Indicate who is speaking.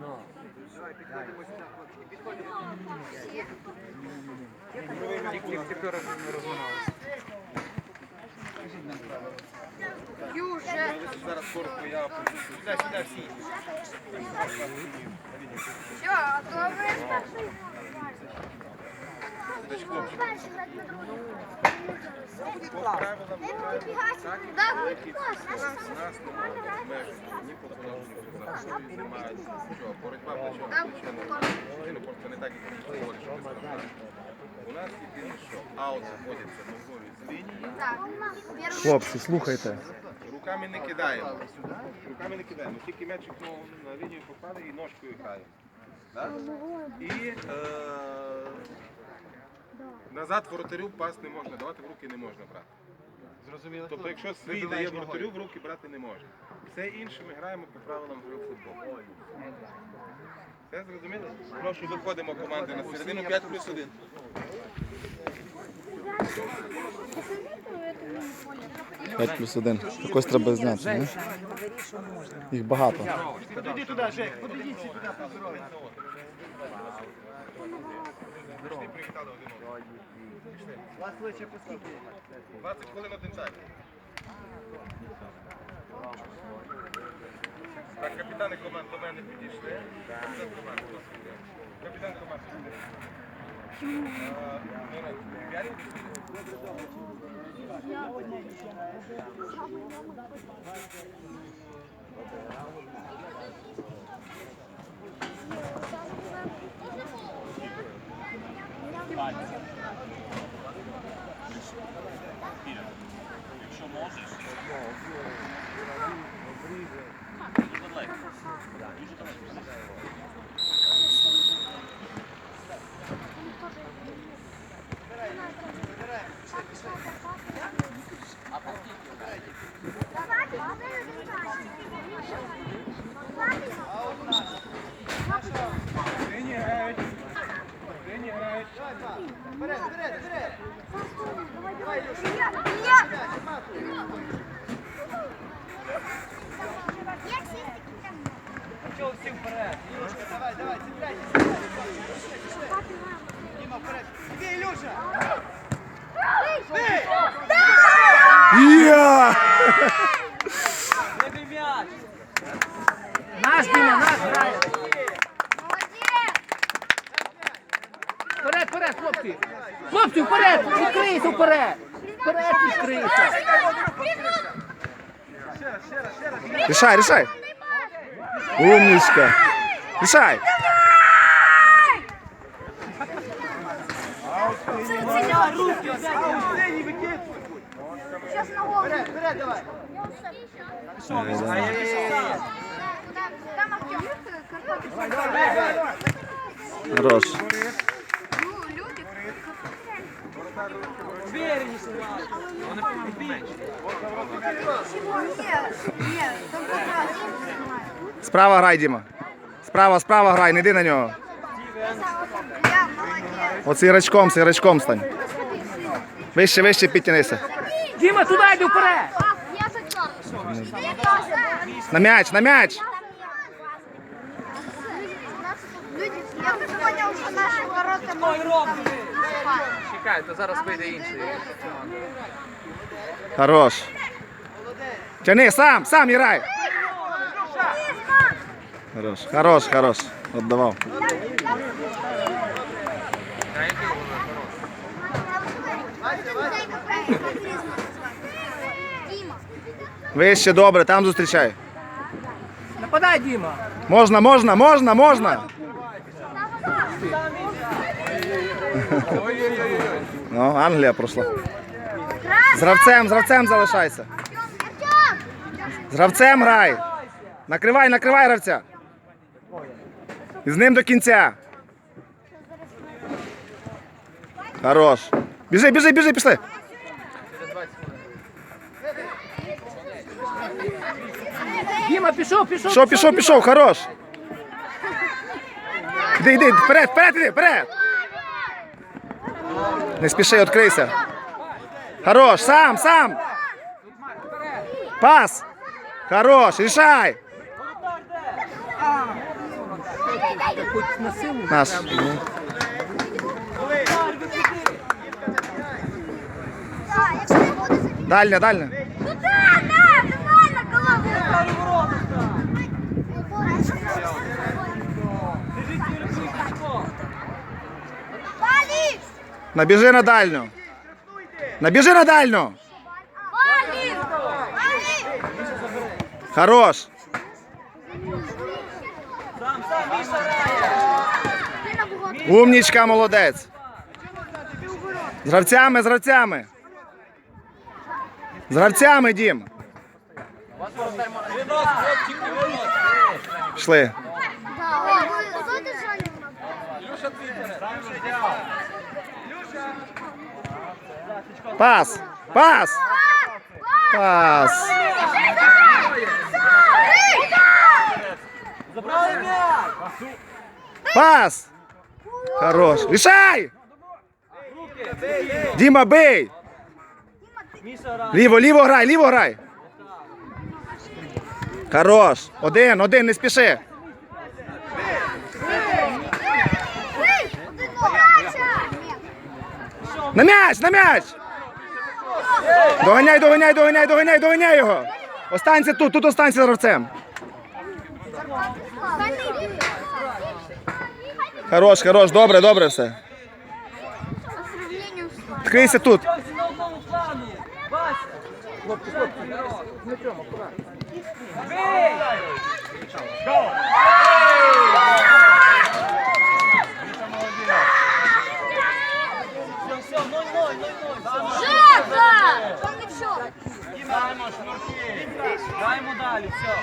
Speaker 1: Давай, підходимо сюди, хлопчики, підходимо. Не розминалися.
Speaker 2: Юже.
Speaker 3: Зараз коротко я опущу. Сюди, сюди всі.
Speaker 2: Все, а то ви
Speaker 3: Значить, хлопці,
Speaker 2: Да,
Speaker 3: нас не можна обмежити ні по Боротьба плечо на плече просто не так, що контакту. У нас єдине, що аут заходиться ногою з лінії.
Speaker 4: Хлопці, слухайте.
Speaker 3: руками не кидаємо. Руками не кидаємо. Тільки м'ячик ну, на лінію попаде і ножкою граємо. І е, назад воротарю пас не можна, давати в руки не можна брати.
Speaker 1: Зрозуміло?
Speaker 3: Тобто, якщо свій дає воротарю, в руки брати не можна. Все інше ми граємо по правилам гри в футбол. Все зрозуміло? Прошу, виходимо команди на середину 5 плюс 1.
Speaker 4: П'ять плюс один. Якось треба зняти, ні? Їх багато.
Speaker 3: Подойди туди, Жек, подойдіть сюди, поздоровайтеся. Пішли.
Speaker 1: Вас лише послухайте.
Speaker 3: 20 хвилин один тайм. Так, капітани команд до мене підійшли. Капітан команд, сюди? Капітан команд сюди. А, Мирон, Дуже Сині Сині грають.
Speaker 1: Чого всі вперед?
Speaker 5: Давай, давай, цепляйся. Вперед. Илюша!
Speaker 4: Є!
Speaker 1: Вибий м'яч! Наш Діма, наш грає! Вперед, вперед, хлопці! Хлопці, вперед! Відкрийся вперед! Вперед відкрийся!
Speaker 4: Рішай, рішай. Умничка. Рішай.
Speaker 2: Сейчас на голову.
Speaker 5: Вперед, вперед, давай.
Speaker 2: Там Артем.
Speaker 4: Хорош. Справа грай, Діма. Справа, справа грай, не йди на нього. От іграчком, з іграчком стань. Вище, вище підтянися.
Speaker 1: Діма, туди йди вперед!
Speaker 4: На м'яч, на м'яч.
Speaker 2: Люди, я так понял, что наши ворота
Speaker 1: роб!
Speaker 6: Чекай, то зараз вийде інший.
Speaker 4: Хорош. Тяни, сам, сам грай. Хорош, хорош, хорош. Отдавав. Вище, добре, там зустрічай.
Speaker 1: Нападай, Діма!
Speaker 4: Можна, можна, можна, можна. Ну, Англія пройшла. З гравцем, з гравцем залишайся. З гравцем грай. Накривай, накривай гравця. І з ним до кінця. Хорош. Біжи, біжи, біжи, пішли.
Speaker 1: Діма, пішов, пішов!
Speaker 4: Пішов, пішов, пішов, хорош. Іди, іди, вперед, вперед, іди, вперед. Не спіши, відкрийся. Хорош, сам, сам. Пас. Хорош, рішай.
Speaker 1: Хоч на силу.
Speaker 4: Наш.
Speaker 2: Да, якщо не буде забігати.
Speaker 4: Дальня, дальня. Набіжи на дальню. Набіжи на дальню. Хорош.
Speaker 2: Ти.
Speaker 4: Умнічка, молодець. З гравцями, з гравцями. З гравцями, Дім.
Speaker 2: Ой, ой, держали.
Speaker 4: Пас. Пас. Пас. Пас. Хорош. Рішай.
Speaker 5: Бей, бей.
Speaker 4: Діма, бий. Ліво, ліво грай, ліво грай. Хорош. Один, один, не спіши. На м'яч, на м'яч. Доганяй, доганяй, доганяй, доганяй, доганяй його. Останься тут, тут останься гравцем. Хорош, хорош, добре, добре все. Відкрийся тут.
Speaker 5: Хлопці
Speaker 2: Жека! Знімаємо шнурки.
Speaker 5: Даємо далі. Все.